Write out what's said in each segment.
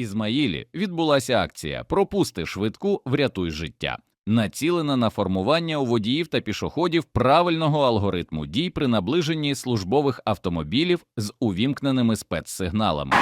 Ізмаїлі відбулася акція Пропусти швидку, врятуй життя, націлена на формування у водіїв та пішоходів правильного алгоритму дій при наближенні службових автомобілів з увімкненими спецсигналами.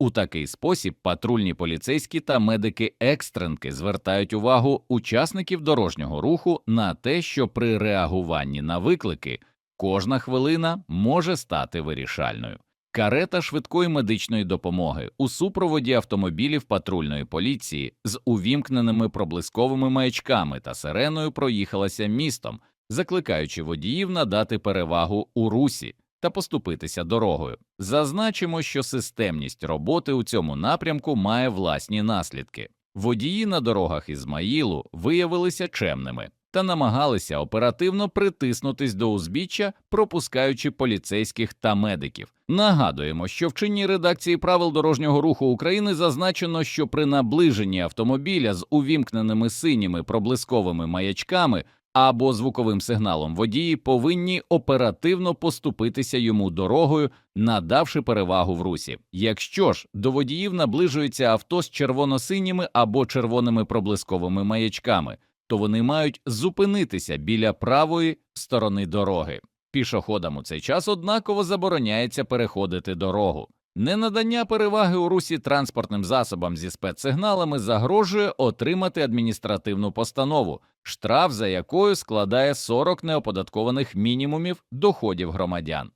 У такий спосіб патрульні поліцейські та медики-екстренки звертають увагу учасників дорожнього руху на те, що при реагуванні на виклики кожна хвилина може стати вирішальною. Карета швидкої медичної допомоги у супроводі автомобілів патрульної поліції з увімкненими проблисковими маячками та сиреною проїхалася містом, закликаючи водіїв надати перевагу у русі та поступитися дорогою. Зазначимо, що системність роботи у цьому напрямку має власні наслідки. Водії на дорогах Ізмаїлу виявилися чемними та намагалися оперативно притиснутись до узбіччя, пропускаючи поліцейських та медиків. Нагадуємо, що в чинній редакції правил дорожнього руху України зазначено, що при наближенні автомобіля з увімкненими синіми проблисковими маячками або звуковим сигналом водії повинні оперативно поступитися йому дорогою, надавши перевагу в русі. Якщо ж до водіїв наближується авто з червоно-синіми або червоними проблисковими маячками, то вони мають зупинитися біля правої сторони дороги. Пішоходам у цей час однаково забороняється переходити дорогу. Ненадання переваги у русі транспортним засобам зі спецсигналами загрожує отримати адміністративну постанову, штраф за якою складає 40 неоподаткованих мінімумів доходів громадян.